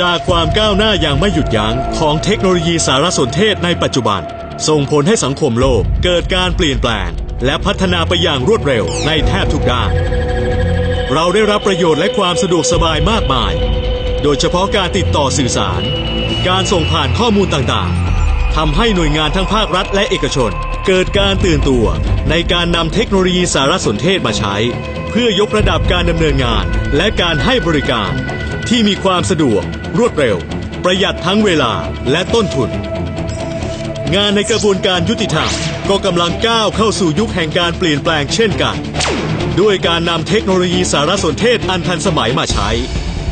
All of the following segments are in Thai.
จากความก้าวหน้าอย่างไม่หยุดยั้งของเทคโนโลยีสารสนเทศในปัจจุบัน ส่งผลให้สังคมโลกเกิดการเปลี่ยนแปลง และพัฒนาไปอย่างรวดเร็วในแทบทุกด้าน เราได้รับประโยชน์และความสะดวกสบายมากมาย โดยเฉพาะการติดต่อสื่อสาร การส่งผ่านข้อมูลต่างๆทำให้หน่วยงานทั้งภาครัฐและเอกชน เกิดการตื่นตัวในการนำเทคโนโลยีสารสนเทศมาใช้ เพื่อยกระดับการดำเนินงานและการให้บริการ ที่มีความสะดวก รวดเร็ว ประหยัดทั้งเวลาและต้นทุน งานในกระบวนการยุติธรรมก็กำลังก้าวเข้าสู่ยุคแห่งการเปลี่ยนแปลงเช่นกัน ด้วยการนำเทคโนโลยีสารสนเทศอันทันสมัยมาใช้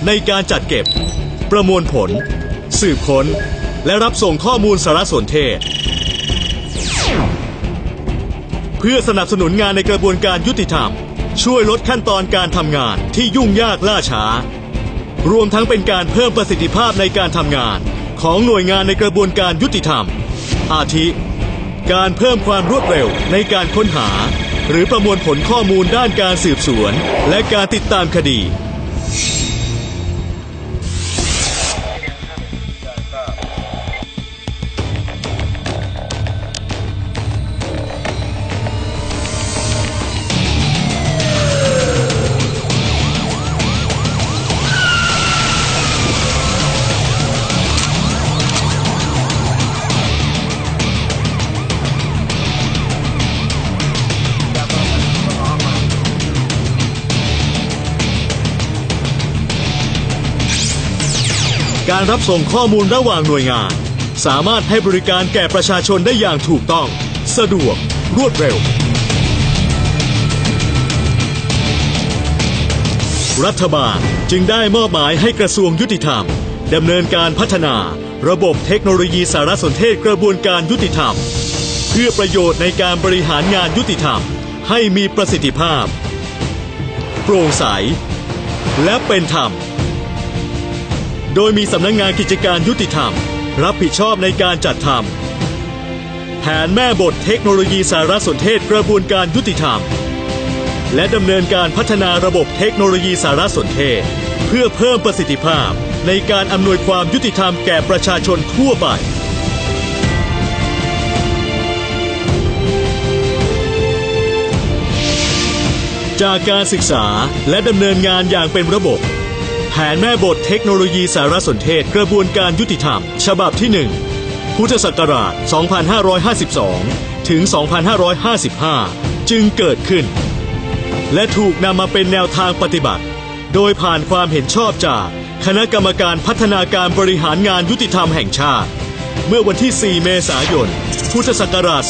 ในการจัดเก็บ ประมวลผล สืบค้น และรับส่งข้อมูลสารสนเทศ เพื่อสนับสนุนงานในกระบวนการยุติธรรม ช่วยลดขั้นตอนการทำงานที่ยุ่งยากล่าช้า รวมทั้งเป็นการเพิ่มประสิทธิภาพในการทำงาน ของหน่วยงานในกระบวนการยุติธรรม อาทิ การเพิ่มความรวดเร็วในการค้นหา หรือประมวลผลข้อมูลด้านการสืบสวน และการติดตามคดี การรับส่งข้อมูลระหว่างหน่วยงาน สามารถให้บริการแก่ประชาชนได้อย่างถูกต้อง สะดวก รวดเร็ว รัฐบาลจึงได้มอบหมายให้กระทรวงยุติธรรมดำเนินการพัฒนา ระบบเทคโนโลยีสารสนเทศกระบวนการยุติธรรม เพื่อประโยชน์ในการบริหารงานยุติธรรม ให้มีประสิทธิภาพ โปร่งใส และเป็นธรรม โดยมีสำนักงงานกิจการยุติธรรม รับผิดชอบในการจัดทำแผนแม่บทเทคโนโลยีสารสนเทศกระบวนการยุติธรรม และดำเนินการพัฒนาระบบเทคโนโลยีสารสนเทศ เพื่อเพิ่มประสิทธิภาพในการอำนวยความยุติธรรมแก่ประชาชนทั่วไปจากการศึกษาและดำเนินงานอย่างเป็นระบบ ผนแม่บทเทคโนโลยีสารสนเทศกระบวนการยุติธรรม ฉบับที่ 1 พุทธศักราช 2552 ถึง 2555 จึงเกิดขึ้น และถูกนำมาเป็นแนวทางปฏิบัติ โดยผ่านความเห็นชอบจากคณะกรรมการพัฒนาการบริหารงานยุติธรรมแห่งชาติ เมื่อวันที่ 4 เมษายน พุทธศักราช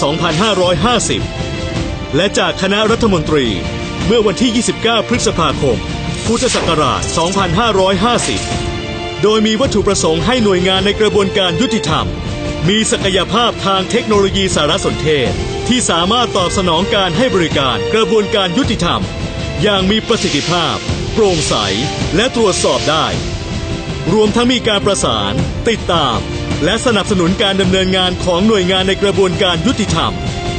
2550 และจากคณะรัฐมนตรีเมื่อวันที่ 29 พฤษภาคม พุทธศักราช 2550 โดยมีวัตถุประสงค์ให้หน่วยงานในกระบวนการยุติธรรม มีศักยภาพทางเทคโนโลยีสารสนเทศ ที่สามารถตอบสนองการให้บริการกระบวนการยุติธรรม อย่างมีประสิทธิภาพ โปร่งใส และตรวจสอบได้ รวมทั้งมีการประสาน ติดตาม และสนับสนุนการดำเนินงานของหน่วยงานในกระบวนการยุติธรรม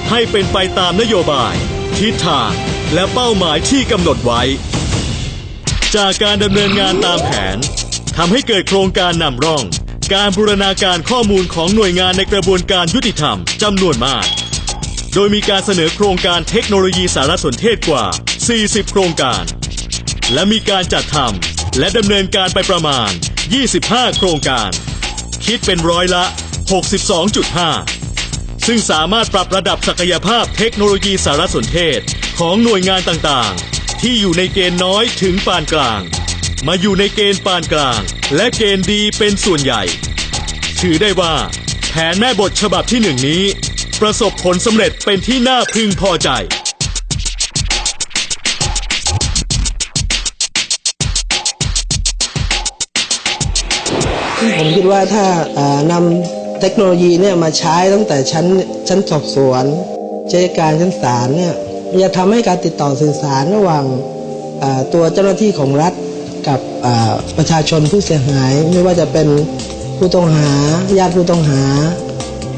ให้เป็นไปตามนโยบาย ทิศทางและเป้าหมายที่กำหนดไว้ จากการดำเนินงานตามแผนทำให้เกิดโครงการนำร่อง การบูรณาการข้อมูลของหน่วยงานในกระบวนการยุติธรรมจำนวนมาก โดยมีการเสนอโครงการเทคโนโลยีสารสนเทศกว่า 40 โครงการ และมีการจัดทำและดำเนินการไปประมาณ 25 โครงการ คิดเป็นร้อยละ 62.5 ซึ่งสามารถปรับระดับศักยภาพเทคโนโลยีสารสนเทศของหน่วยงานต่างๆ ที่อยู่ในเกณฑ์น้อยถึงปานกลาง มาอยู่ในเกณฑ์ปานกลาง และเกณฑ์ดีเป็นส่วนใหญ่ ถือได้ว่า แผนแม่บทฉบับที่หนึ่งนี้ ประสบผลสำเร็จเป็นที่น่าพึงพอใจผมคิดว่าถ้าเอ่อนำเทคโนโลยีเนี่ยมาใช้ตั้งแต่ชั้นชั้นสอบสวนเจ้าการชั้นศาลเนี่ย มันจะทำให้การติดต่อสื่อสารระหว่างเอ่อตัวเจ้าหน้าที่ของรัฐกับเอ่อประชาชนผู้เสียหาย ไม่ว่าจะเป็นผู้ต้องหาญาติผู้ต้องหา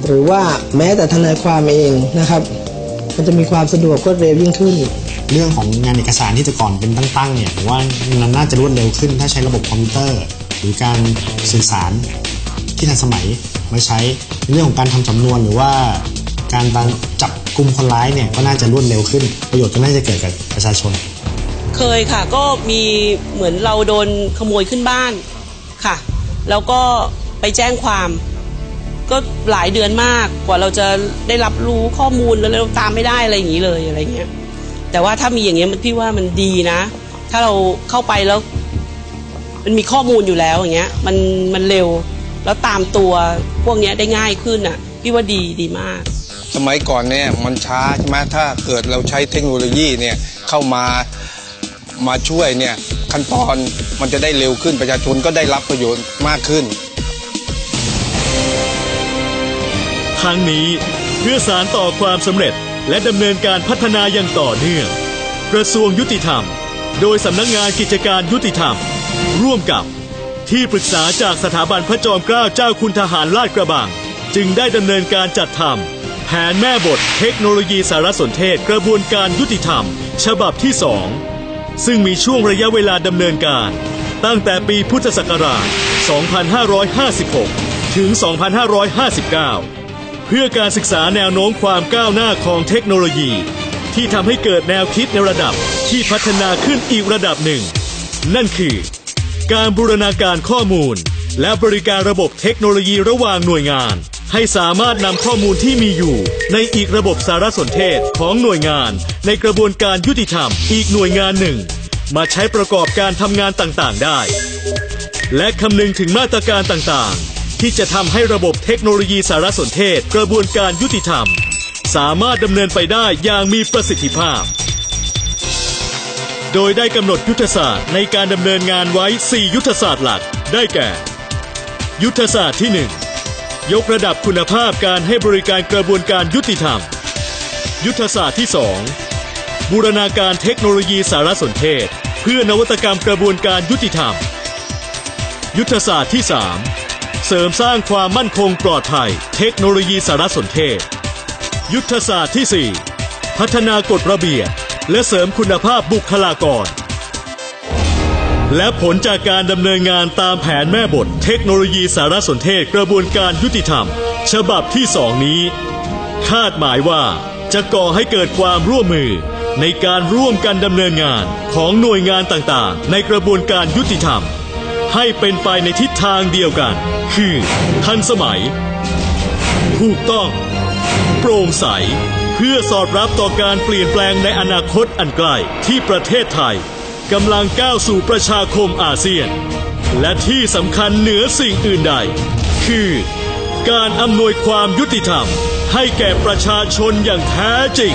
หรือว่าแม้แต่ทนายความเองนะครับ มันจะมีความสะดวกรวดเร็วยิ่งขึ้น เรื่องของงานเอกสารที่แต่ก่อนเป็นตั้งๆเนี่ยผมว่ามันน่าจะรวดเร็วขึ้น ถ้าใช้ระบบคอมพิวเตอร์ หรือการสื่อสารที่ทันสมัยไว้ใช้ในเรื่องของการทำสำนวนหรือว่าการตามจับ กลุ่มคนร้ายเนี่ยก็น่าจะรวดเร็วขึ้น ประโยชน์ก็น่าจะเกิดกับประชาชน เคยค่ะก็มีเหมือนเราโดนขโมยขึ้นบ้านค่ะ แล้วก็ไปแจ้งความ ก็หลายเดือนมากกว่าเราจะได้รับรู้ข้อมูลแล้วเราตามไม่ได้อะไรอย่างนี้เลยอะไรเงี้ยแต่ว่าถ้ามีอย่างเงี้ยมันพี่ว่ามันดีนะ ถ้าเราเข้าไปแล้ว มันมีข้อมูลอยู่แล้วอย่างเงี้ย มันมันเร็วแล้วตามตัวพวกเนี้ยได้ง่ายขึ้นอะ พี่ว่าดีดีมาก สมัยก่อนเนี่ยมันช้าใช่ไหมถ้าเกิดเราใช้เทคโนโลยีเนี่ยเข้ามามาช่วยเนี่ยขั้นตอนมันจะได้เร็วขึ้นประชาชนก็ได้รับประโยชน์มากขึ้นทั้งนี้เพื่อสารต่อความสำเร็จและดำเนินการพัฒนาอย่างต่อเนื่อง กระทรวงยุติธรรม โดยสำนักงงานกิจการยุติธรรม ร่วมกับที่ปรึกษาจากสถาบันพระจอมเกล้าเจ้าคุณทหารลาดกระบัง จึงได้ดำเนินการจัดทำ ผนแม่บทเทคโนโลยีสารสนเทศกระบวนการยุติธรรม ฉบับที่ 2 ซึ่งมีช่วงระยะเวลาดำเนินการ ตั้งแต่ปีพุทธศักราช 2556 ถึง 2559 เพื่อการศึกษาแนวโน้มความก้าวหน้าของเทคโนโลยี ที่ทำให้เกิดแนวคิดในระดับที่พัฒนาขึ้นอีกระดับหนึ่ง นั่นคือ การบูรณาการข้อมูล และบริการระบบเทคโนโลยีระหว่างหน่วยงาน ให้สามารถนำข้อมูลที่มีอยู่ ในอีกระบบสารสนเทศของหน่วยงาน ในกระบวนการยุติธรรมอีกหน่วยงานหนึ่ง มาใช้ประกอบการทำงานต่างๆ ได้ และคำนึงถึงมาตรการต่างๆ ที่จะทำให้ระบบเทคโนโลยีสารสนเทศ กระบวนการยุติธรรม สามารถดำเนินไปได้อย่างมีประสิทธิภาพ โดยได้กำหนดยุทธศาสตร์ในการดำเนินงานไว้ 4 ยุทธศาสตร์หลัก ได้แก่ ยุทธศาสตร์ที่ 1 ยกระดับคุณภาพการให้บริการกระบวนการยุติธรรม ยุทธศาสตร์ที่ 2 บูรณาการเทคโนโลยีสารสนเทศ เพื่อนวัตกรรมกระบวนการยุติธรรม ยุทธศาสตร์ที่ 3 เสริมสร้างความมั่นคงปลอดภัย เทคโนโลยีสารสนเทศ ยุทธศาสตร์ที่ 4 พัฒนากฎระเบียบและเสริมคุณภาพบุคลากร และผลจากการดำเนินงานตามแผนแม่บท เทคโนโลยีสารสนเทศกระบวนการยุติธรรม ฉบับที่2นี้ คาดหมายว่าจะก่อให้เกิดความร่วมมือ ในการร่วมกันดำเนินงานของหน่วยงานต่างๆ ในกระบวนการยุติธรรม ให้เป็นไปในทิศทางเดียวกัน คือทันสมัย ถูกต้อง โปร่งใส เพื่อสอดรับต่อการเปลี่ยนแปลงในอนาคตอันใกล้ที่ประเทศไทย กำลังก้าวสู่ประชาคมอาเซียน และที่สำคัญเหนือสิ่งอื่นใด คือ การอำนวยความยุติธรรม ให้แก่ประชาชนอย่างแท้จริง